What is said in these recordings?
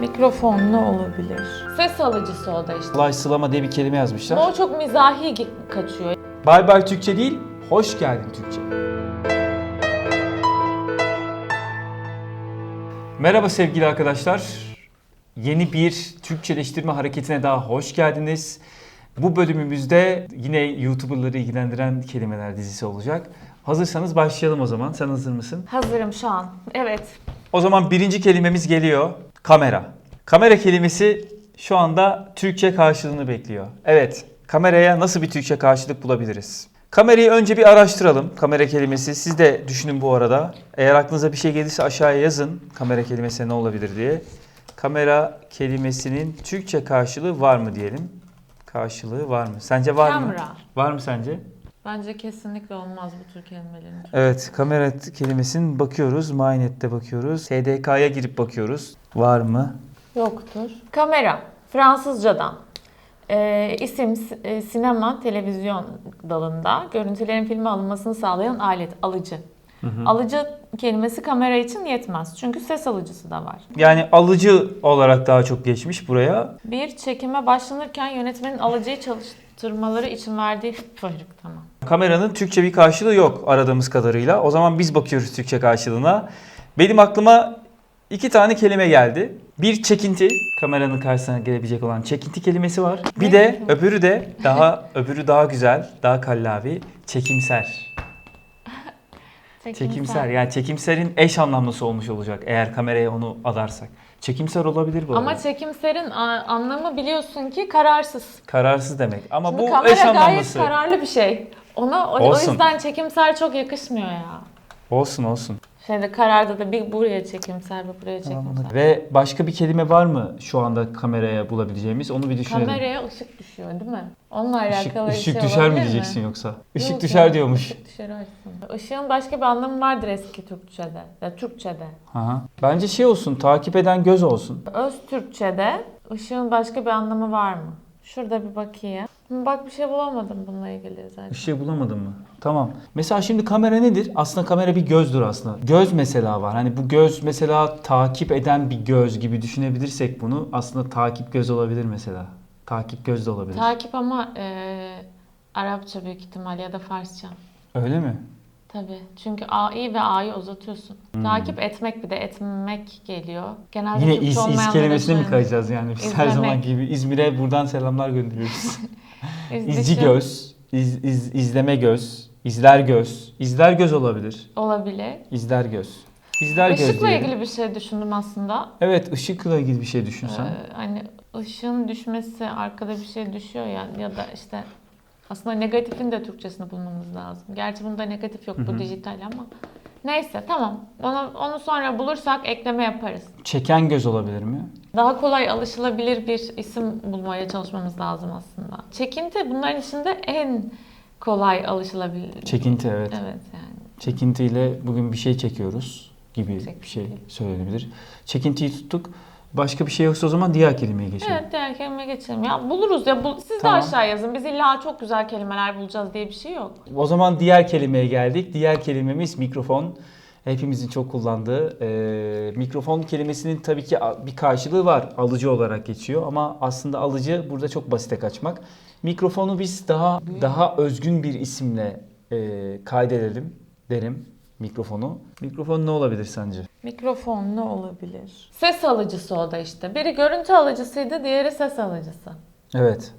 Mikrofon ne olabilir? Ses alıcısı o da işte. Kolay sılama diye bir kelime yazmışlar. Ama o çok mizahi kaçıyor. Bay bay Türkçe değil, hoş geldin Türkçe. Merhaba sevgili arkadaşlar. Yeni bir Türkçeleştirme hareketine daha hoş geldiniz. Bu bölümümüzde yine YouTuber'ları ilgilendiren kelimeler dizisi olacak. Hazırsanız başlayalım o zaman. Sen hazır mısın? Hazırım şu an. Evet. O zaman birinci kelimemiz geliyor. Kamera. Kamera kelimesi şu anda Türkçe karşılığını bekliyor. Evet, kameraya nasıl bir Türkçe karşılık bulabiliriz? Kamerayı önce bir araştıralım. Kamera kelimesi. Siz de düşünün bu arada. Eğer aklınıza bir şey gelirse aşağıya yazın. Kamera kelimesi ne olabilir diye. Kamera kelimesinin Türkçe karşılığı var mı diyelim. Karşılığı var mı? Sence var mı? Kamera. Var mı sence? Bence kesinlikle olmaz bu tür kelimelerin. Evet, kamera kelimesinin bakıyoruz. MyNet'te bakıyoruz. SDK'ya girip bakıyoruz. Var mı? Yoktur. Kamera. Fransızcadan. Ee, isim e, sinema, televizyon dalında görüntülerin filme alınmasını sağlayan alet, alıcı. Alıcı kelimesi kamera için yetmez. Çünkü ses alıcısı da var. Yani alıcı olarak daha çok geçmiş buraya. Bir çekime başlanırken yönetmenin alıcıyı çalıştırmaları için verdiği Fırık tamam. Kameranın Türkçe bir karşılığı yok aradığımız kadarıyla. O zaman biz bakıyoruz Türkçe karşılığına. Benim aklıma iki tane kelime geldi. Bir çekinti, kameranın karşısına gelebilecek olan çekinti kelimesi var. Bir de öbürü de daha öbürü daha güzel, daha kallavi, çekimser. Çekimser. Yani çekimserin eş anlamlısı olmuş olacak eğer kameraya onu adarsak. Çekimser olabilir bu. Ama arada. çekimserin a- anlamı biliyorsun ki kararsız. Kararsız demek. Ama Şimdi bu kamera eş gayet anlamlısı. kararlı bir şey. Ona o, o Olsun. yüzden çekimser çok yakışmıyor ya. Olsun olsun. Şeyde kararda da bir buraya çekimser bir buraya çekimser. Ve başka bir kelime var mı şu anda kameraya bulabileceğimiz? Onu bir düşünelim. Kameraya ışık düşüyor değil mi? Onunla Işık, alakalı bir ışık şey düşer mi olabilir diyeceksin yoksa? Işık Yok düşer ya, diyormuş. Işık düşer aslında. Işığın başka bir anlamı vardır eski Türkçe'de. Ya Türkçe'de. Aha. Bence şey olsun, takip eden göz olsun. Öz Türkçe'de ışığın başka bir anlamı var mı? Şurada bir bakayım. Bak bir şey bulamadım bununla ilgili zaten. Işığı bulamadın mı? Tamam. Mesela şimdi kamera nedir? Aslında kamera bir gözdür aslında. Göz mesela var. Hani bu göz mesela takip eden bir göz gibi düşünebilirsek bunu aslında takip göz olabilir mesela. Takip göz de olabilir. Takip ama e, Arapça büyük ihtimal ya da Farsça. Öyle mi? Tabii. Çünkü A'yı ve A'yı uzatıyorsun. Takip etmek bir de etmek geliyor. Genelde Hmm. Yine iz, iz kelimesine mi kayacağız yani? Biz her İzlemek. zaman gibi İzmir'e buradan selamlar gönderiyoruz. iz İzci göz, iz, iz- izleme göz, izler göz, izler göz olabilir. olabilir. İzler göz. İzler göz Işıkla diyelim. ilgili bir şey düşündüm aslında. Evet, ışıkla ilgili bir şey düşünsen. Ee, hani ışığın düşmesi, arkada bir şey düşüyor ya ya da işte aslında negatifin de Türkçesini bulmamız lazım. Gerçi bunda negatif yok, bu dijital ama. Neyse tamam. Onu, onu sonra bulursak ekleme yaparız. Çeken göz olabilir mi? Daha kolay alışılabilir bir isim bulmaya çalışmamız lazım aslında. Çekinti bunların içinde en kolay alışılabilir. Çekinti evet. Evet yani. Çekintiyle bugün bir şey çekiyoruz gibi bir Çekinti. şey söylenebilir. Çekintiyi tuttuk. Başka bir şey yoksa o zaman diğer kelimeye geçelim. Evet diğer kelimeye geçelim. Ya buluruz ya. Bul, siz Tamam. de aşağı yazın. Biz illa çok güzel kelimeler bulacağız diye bir şey yok. O zaman diğer kelimeye geldik. Diğer kelimemiz mikrofon. Hepimizin çok kullandığı. e, mikrofon kelimesinin tabii ki bir karşılığı var. Alıcı olarak geçiyor ama aslında alıcı burada çok basite kaçmak. Mikrofonu biz daha daha özgün bir isimle e, kaydedelim derim mikrofonu. Mikrofon ne olabilir sence? Mikrofon ne olabilir? Ses alıcısı o da işte. Biri görüntü alıcısıydı, diğeri ses alıcısı. Evet.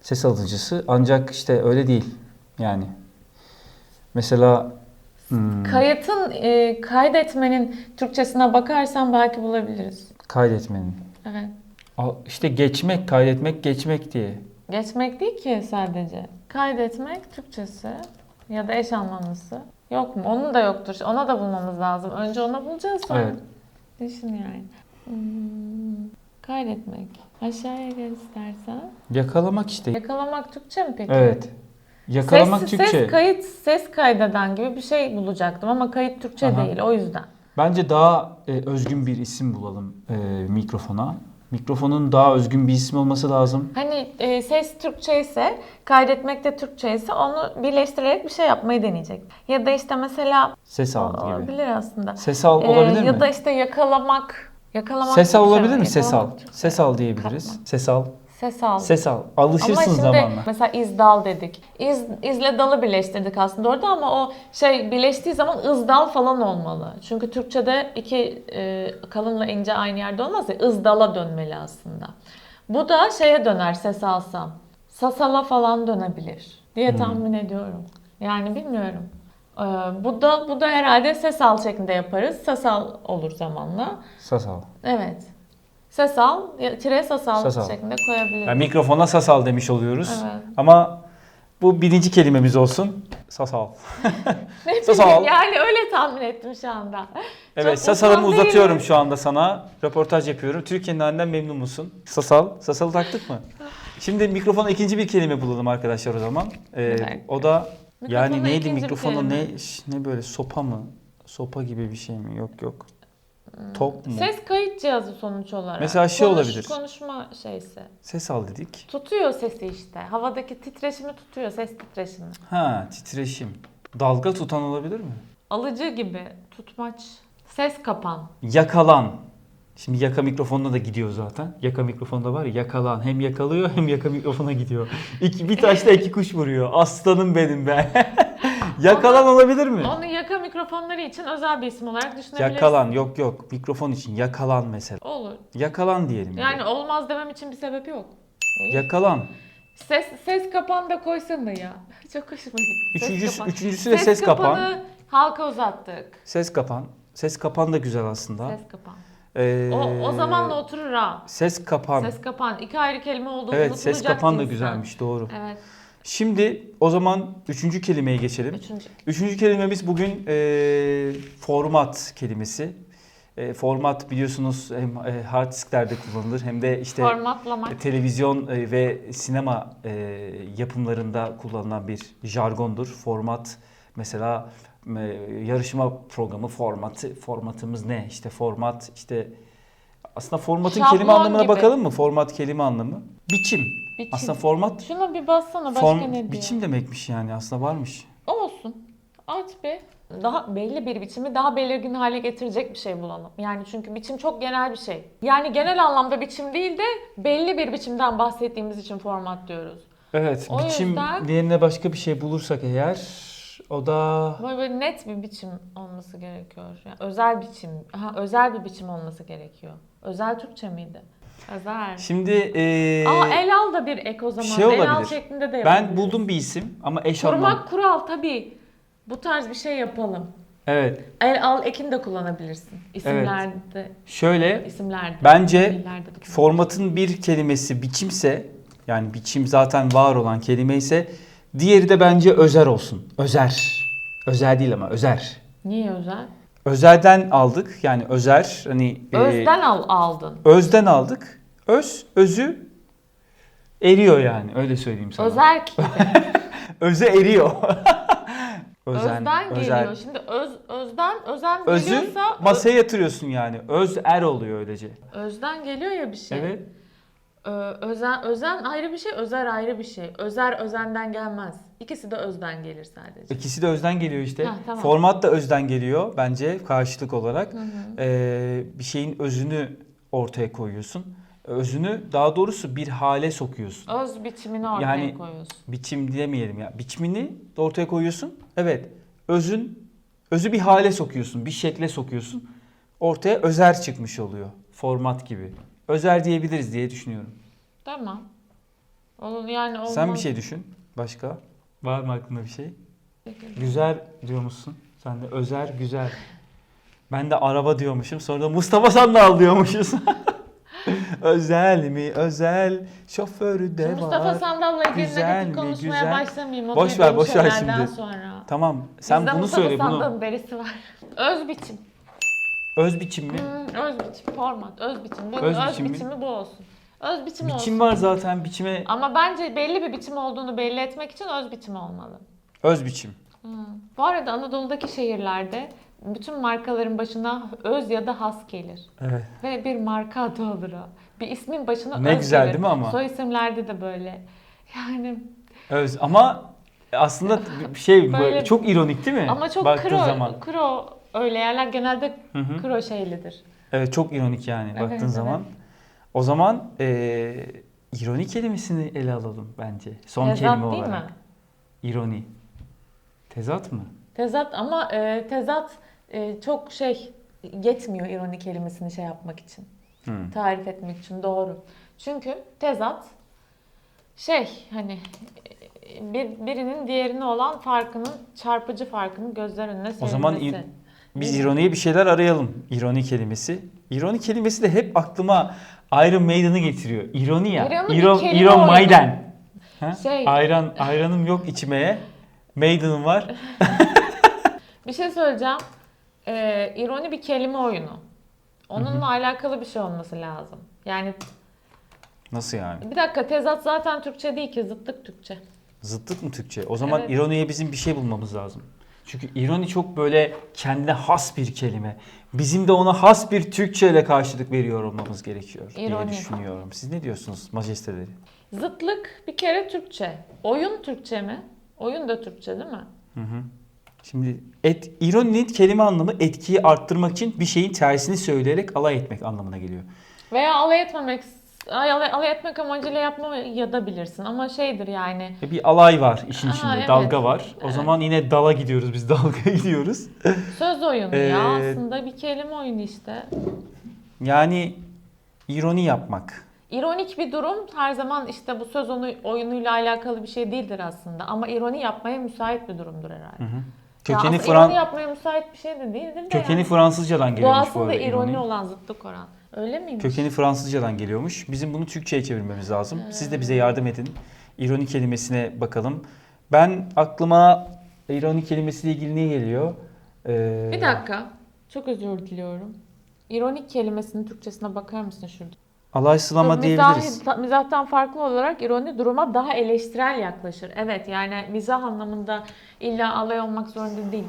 Ses alıcısı ancak işte öyle değil. Yani mesela hmm, Kayıtın, e, kaydetmenin Türkçesine bakarsan belki bulabiliriz. kaydetmenin. Evet. Al- İşte geçmek, kaydetmek, geçmek diye. Geçmek değil ki sadece. Kaydetmek Türkçesi ya da eş anlamlısı. Yok mu? Onun da yoktur. Ona da bulmamız lazım. Önce onu bulacağız sonra. Evet. Düşün yani. Hmm, kaydetmek. Aşağıya gel istersen. Yakalamak işte. Yakalamak Türkçe mi peki? Evet. Yakalamak ses, Türkçe. Ses kayıt, ses kaydeden gibi bir şey bulacaktım ama kayıt Türkçe Aha. değil o yüzden. Bence daha e, özgün bir isim bulalım e, mikrofona. Mikrofonun daha özgün bir ismi olması lazım. Hani e, ses Türkçe ise, kaydetmek de Türkçe ise onu birleştirerek bir şey yapmayı deneyecek. Ya da işte mesela Ses al gibi. olabilir aslında. Ses al Ee, olabilir mi? ya da işte yakalamak Yakalamak Sesal bir şey olabilir mi? Sesal. Yakalamak çok- Sesal diyebiliriz. Kapma. Sesal. Sesal. Sesal. Ama Alışırsın şimdi zamanla. mesela izdal dedik. İz, izle dalı birleştirdik aslında orada ama o şey birleştiği zaman ızdal falan olmalı. Çünkü Türkçe'de iki e, kalınla ince aynı yerde olmaz ya ızdala dönmeli aslında. Bu da şeye döner ses alsam. Sasala falan dönebilir diye tahmin ediyorum. Yani bilmiyorum. Ee, bu da bu da herhalde sesal şeklinde yaparız. Sesal olur zamanla. Sasal. Evet. Sesal, tire sasal, Sasal. şeklinde koyabiliriz. Yani mikrofona sasal demiş oluyoruz. Evet. Ama bu birinci kelimemiz olsun. Sasal. Ne Sasal. Yani öyle tahmin ettim şu anda. Evet, Çok sasalımı uzatıyorum değilim. şu anda sana. Röportaj yapıyorum. Türkiye'nin halinden memnun musun? Sasal. Sasalı taktık mı? Şimdi mikrofona ikinci bir kelime bulalım arkadaşlar o zaman. Ee, Evet. o da yani Mikrofona neydi kelime. ne ne böyle sopa mı? Sopa gibi bir şey mi? Yok yok. Top mu? Hmm. Ses kayıt cihazı sonuç olarak. Mesela şey Konuş- olabilir. Konuşma şeysi. Ses al dedik. Tutuyor sesi işte. Havadaki titreşimi tutuyor, ses titreşimi. Ha titreşim. Dalga tutan olabilir mi? Alıcı gibi, tutmaç. Ses kapan. Yakalan. Şimdi yaka mikrofonuna da gidiyor zaten. Yaka mikrofonda var ya yakalan. Hem yakalıyor hem yaka mikrofona gidiyor. İki, bir taşla iki kuş vuruyor. Aslanım benim be. yakalan olabilir mi? Onu yaka mikrofonları için özel bir isim olarak düşünebiliriz. Yakalan yok yok. Mikrofon için yakalan mesela. Olur. Yakalan diyelim. Yani olmaz demem için bir sebep yok. Yakalan. Ses ses kapan da koysana ya. Çok hoşuma gitti. Ses Üçüncüsü, kapan. üçüncüsü de ses, kapan. kapanı halka uzattık. Ses kapan. Ses kapan da güzel aslında. Ses kapan. Ee, O, o zamanla oturur ha. Ses kapan. Ses kapan. İki ayrı kelime olduğu evet ses unutulacak kapan da cinsten. güzelmiş doğru. Evet. Şimdi o zaman üçüncü kelimeye geçelim. Üçüncü. Üçüncü kelimemiz bugün e, format kelimesi. E, format biliyorsunuz hem e, hard disklerde kullanılır hem de işte Formatlamak. televizyon e, ve sinema e, yapımlarında kullanılan bir jargondur. Format mesela e, yarışma programı formatı formatımız ne? İşte format işte aslında formatın Şablon kelime anlamına gibi. bakalım mı? Format kelime anlamı. Biçim. Biçim. Aslında format Şuna bir bassana başka form ne diyor? biçim demekmiş yani aslında varmış. Olsun. Aç bir. Daha belli bir biçimi daha belirgin hale getirecek bir şey bulalım. Yani çünkü biçim çok genel bir şey. Yani genel anlamda biçim değil de belli bir biçimden bahsettiğimiz için format diyoruz. Evet, O biçim yüzden- yerine başka bir şey bulursak eğer o da Böyle, böyle net bir biçim olması gerekiyor. Yani özel biçim, ha, özel bir biçim olması gerekiyor. Özel Türkçe miydi? Özel. şimdi eee, Aa el al da bir ek o zaman. şey el al olabilir. şeklinde de ben buldum bir isim ama eş anlam. Korumak kural tabii. Bu tarz bir şey yapalım. Evet. El al ekini de kullanabilirsin. İsimlerde, Şöyle isimlerde. bence fiillerde de formatın bir kelimesi biçimse yani biçim zaten var olan kelime ise diğeri de bence özer olsun. Özer. Özel değil ama özer. Niye özel? Özelden aldık yani özer hani eee, Özden al aldın. özden aldık. Öz, özü eriyor yani öyle söyleyeyim sana. Özel ki. Öze eriyor. özden özel. geliyor. Şimdi öz özden özen Özü geliyorsa masaya yatırıyorsun yani. Öz er oluyor öylece. özden geliyor ya bir şey. Evet. Ö- özen özen ayrı bir şey, özer ayrı bir şey. Özer özenden gelmez. İkisi de özden gelir sadece. İkisi de özden geliyor işte. Ha, tamam. Format da özden geliyor bence karşılık olarak. Hı hı. Ee, bir şeyin özünü ortaya koyuyorsun. Özünü daha doğrusu bir hale sokuyorsun. Öz biçimini ortaya Yani- koyuyorsun. Biçim diyemeyelim ya. Biçimini ortaya koyuyorsun. Evet. Özün özü bir hale sokuyorsun, bir şekle sokuyorsun. Ortaya özer çıkmış oluyor. Format gibi. Özer diyebiliriz diye düşünüyorum. Tamam. Onun yani olmaz. Sen bir şey düşün. Başka? Var mı aklında bir şey? Güzel diyormuşsun. Sen de özer güzel. Ben de araba diyormuşum. Sonra da Mustafa Sandal diyormuşuz. özel mi özel şoförü de Şimdi Mustafa var. Sandal'la ilgili konuşmaya başlamayayım. O Boş ver, boş ver şimdi. Sonra. Tamam sen Bizde bunu Mustafa söyle bunu. Sandal'ın berisi var. Öz biçim. Öz biçim mi? Hmm, öz biçim, format, öz biçim. Bunun Öz öz, biçim mi? biçimi bu olsun. Öz biçim, olsun. Biçim var zaten biçime Ama bence belli bir biçim olduğunu belli etmek için öz biçim olmalı. öz biçim. Hmm. Bu arada Anadolu'daki şehirlerde bütün markaların başına öz ya da has gelir. Evet. Ve bir marka adı olur o. Bir ismin başına Ne öz güzel gelir. değil mi ama? Soy isimlerde de böyle. Yani Öz ama aslında şey Böyle- çok ironik değil mi? ama çok Baktığın kro, zaman. kro öyle yerler genelde Hı hı. kro şeylidir. Evet çok ironik yani Evet, baktığın evet. zaman. O zaman eee ironi kelimesini ele alalım bence. Son Tezat kelime değil olarak. mi? İroni. Tezat mı? Tezat ama e, tezat e, çok şey yetmiyor ironi kelimesini şey yapmak için. Hmm. Tarif etmek için doğru. Çünkü tezat şey hani e, bir, birinin diğerine olan farkının çarpıcı farkını gözler önüne O sermesi. zaman Biz ironiye bir şeyler arayalım. İroni kelimesi. İroni kelimesi de hep aklıma Iron Maiden'ı getiriyor. İroni ya. İroni bir İro, kelime İron oyunu. Maiden. Ha? Şey- Ayran, ayranım yok içmeye. Maiden'ım var. Bir şey söyleyeceğim. Ee, ironi bir kelime oyunu. Onunla alakalı bir şey olması lazım. Yani Nasıl yani? bir dakika tezat zaten Türkçe değil ki zıtlık Türkçe. Zıtlık mı Türkçe? O zaman Evet. ironiye bizim bir şey bulmamız lazım. Çünkü ironi çok böyle kendine has bir kelime. Bizim de ona has bir Türkçe ile karşılık veriyor olmamız gerekiyor diye İroni. düşünüyorum. Siz ne diyorsunuz majesteleri? Zıtlık bir kere Türkçe. Oyun Türkçe mi? Oyun da Türkçe değil mi? Hı hı. Şimdi et, ironinin kelime anlamı etkiyi arttırmak için bir şeyin tersini söyleyerek alay etmek anlamına geliyor. Veya alay etmemek, alay, alay etmek amacıyla yapma ya da bilirsin. Ama şeydir yani. E Bir alay var işin Aha, içinde, evet. dalga var. O Evet. zaman yine dala gidiyoruz biz, dalga gidiyoruz. Söz oyunu ya Ee, aslında bir kelime oyunu işte. Yani ironi yapmak. İronik bir durum her zaman işte bu söz onu, oyunuyla alakalı bir şey değildir aslında. Ama ironi yapmaya müsait bir durumdur herhalde. Hı hı. Ya Kökeni, aslında Fran- ironi yapmaya müsait bir şey de değildir de kökeni yani. Fransızcadan geliyormuş bu Doğasında arada ironi ironi. olan zıtlık oran. Öyle miymiş? Kökeni Fransızcadan geliyormuş. Bizim bunu Türkçe'ye çevirmemiz lazım. Siz de bize yardım edin. İroni kelimesine bakalım. Ben aklıma ironi kelimesiyle ilgili ne geliyor? Ee, Bir dakika. Çok özür diliyorum. İronik kelimesinin Türkçesine bakar mısın şurada? Alaysılama Mizah- diyebiliriz. ta- mizahtan farklı olarak ironi duruma daha eleştirel yaklaşır. Evet yani mizah anlamında illa alay olmak zorunda değil.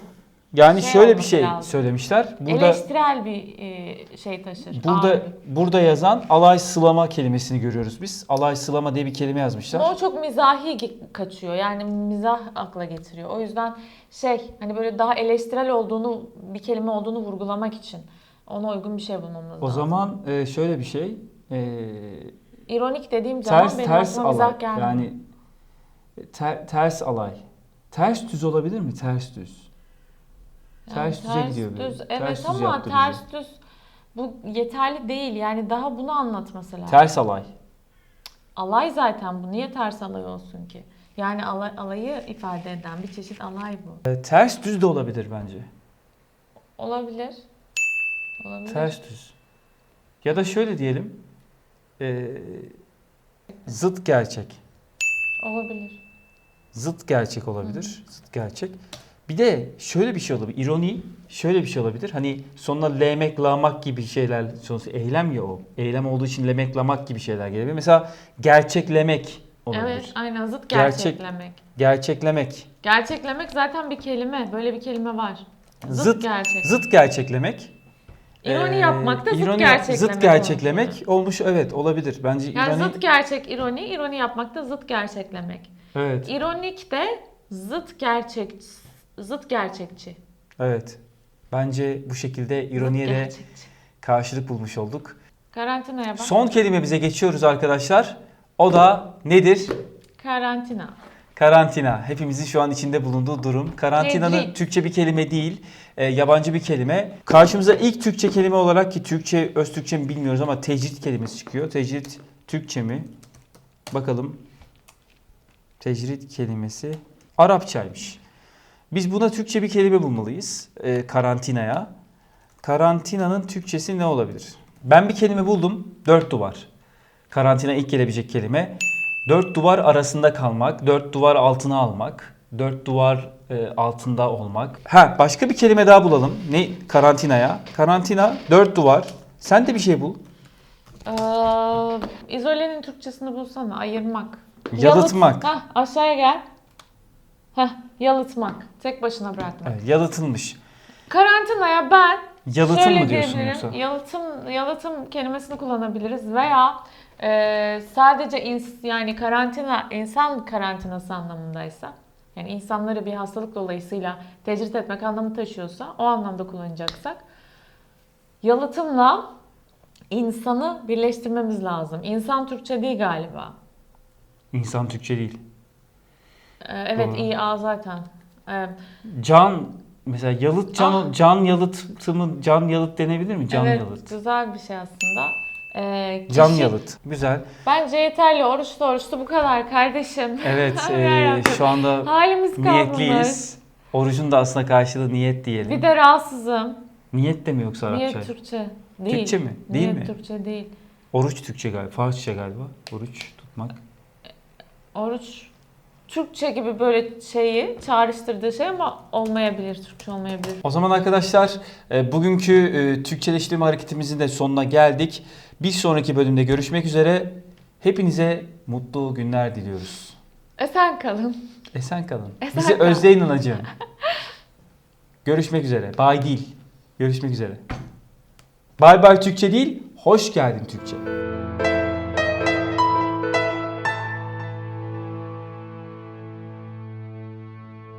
Yani şey şöyle bir şey lazım. söylemişler. Burada eleştirel bir e, şey taşır. burada ağırlık. burada yazan alay sılama kelimesini görüyoruz biz. Alay sılama diye bir kelime yazmışlar. O çok mizahi kaçıyor. Yani mizah akla getiriyor. O yüzden şey hani böyle daha eleştirel olduğunu bir kelime olduğunu vurgulamak için ona uygun bir şey bulmamız lazım. O zaman e, şöyle bir şey. e, İronik dediğim zaman ters benim ters aklıma mizah alay. gelmiyor. Yani ter- ters alay. Ters düz olabilir mi? Ters düz. Ters düze gidiyor böyle. Düz, Ters evet düz ama yaptı bizi. ters düz bu yeterli değil. Yani daha bunu anlatması lazım. Ters alay. Alay zaten bu. Niye ters alay olsun ki? Yani alay, alayı ifade eden bir çeşit alay bu. E, ters düz de olabilir bence. Olabilir. Olabilir. Ters düz. Ya da şöyle diyelim. e, zıt gerçek. Olabilir. Zıt gerçek olabilir. Zıt gerçek. Bir de şöyle bir şey olabilir. İroni şöyle bir şey olabilir. Hani sonuna lemek, lamak gibi şeyler sonuçta eylem ya o. Eylem olduğu için lemek, lamak gibi şeyler gelebilir. Mesela gerçeklemek olabilir. Evet, aynen zıt Gerçek- gerçeklemek. Gerçeklemek. Gerçeklemek zaten bir kelime. Böyle bir kelime var. Zıt, Zıt gerçek. zıt gerçeklemek. İroni Ee, yapmak da zıt ironi- gerçeklemek. Zıt gerçeklemek olmuş. Evet olabilir. Bence Yani ironi zıt gerçek ironi, ironi yapmak da zıt gerçeklemek. Evet. İronik de zıt gerçek zıt gerçekçi. Evet. Bence bu şekilde ironiye de gerçekçi. karşılık bulmuş olduk. Karantinaya bak. Son kelimemize geçiyoruz arkadaşlar. O da nedir? Karantina. Karantina. Hepimizin şu an içinde bulunduğu durum. Karantinanın Tecrit. Türkçe bir kelime değil, e, yabancı bir kelime. Karşımıza ilk Türkçe kelime olarak ki Türkçe, öz Türkçe mi bilmiyoruz ama tecrit kelimesi çıkıyor. Tecrit Türkçe mi? Bakalım. Tecrit kelimesi Arapçaymış. Biz buna Türkçe bir kelime bulmalıyız. e, karantinaya. Karantinanın Türkçesi ne olabilir? Ben bir kelime buldum. Dört duvar. Karantina ilk gelebilecek kelime. Dört duvar arasında kalmak, dört duvar altına almak, dört duvar e, altında olmak. Ha başka bir kelime daha bulalım. Ne karantinaya? Karantina, dört duvar. Sen de bir şey bul. Ee, izolenin Türkçesini bulsana. Ayırmak. Yalıtmak. Yalıt- Hah, aşağıya gel. Heh, yalıtmak. Tek başına bırakmak. Evet, yalıtılmış. Karantinaya ben Yalıtım şöyle mı diyorsun diyebilirim. yoksa? Yalıtım, yalıtım kelimesini kullanabiliriz veya e, sadece ins, yani karantina insan karantinası anlamındaysa yani insanları bir hastalık dolayısıyla tecrit etmek anlamı taşıyorsa o anlamda kullanacaksak yalıtımla insanı birleştirmemiz lazım. İnsan Türkçe değil galiba. İnsan Türkçe değil. Ee, evet Doğru. İA zaten. Ee, Can mesela yalıt can Ah. can yalıtımı can yalıt denebilir mi? Can evet yalıt. güzel bir şey aslında. Ee, Can kişi- yalıt. Güzel. Bence yeterli. Oruçlu oruçlu bu kadar kardeşim. Evet e, şu anda Halimiz kalmamış. niyetliyiz. Orucun da aslında karşılığı niyet diyelim. Bir de rahatsızım. Niyet de mi yoksa Arapça? Niyet Türkçe değil. Türkçe mi? Değil Niyet mi? Türkçe değil. Oruç Türkçe galiba. Farsça galiba. Oruç tutmak. Oruç Türkçe gibi böyle şeyi çağrıştırdığı şey ama olmayabilir. Türkçe olmayabilir. O zaman arkadaşlar e, bugünkü e, Türkçeleştirme hareketimizin de sonuna geldik. Bir sonraki bölümde görüşmek üzere. Hepinize mutlu günler diliyoruz. Esen kalın. Esen kalın. Esen Bizi kalın. özleyin anacığım. Görüşmek üzere. Bay değil. Görüşmek üzere. Bay bay Türkçe değil. Hoş geldin Türkçe.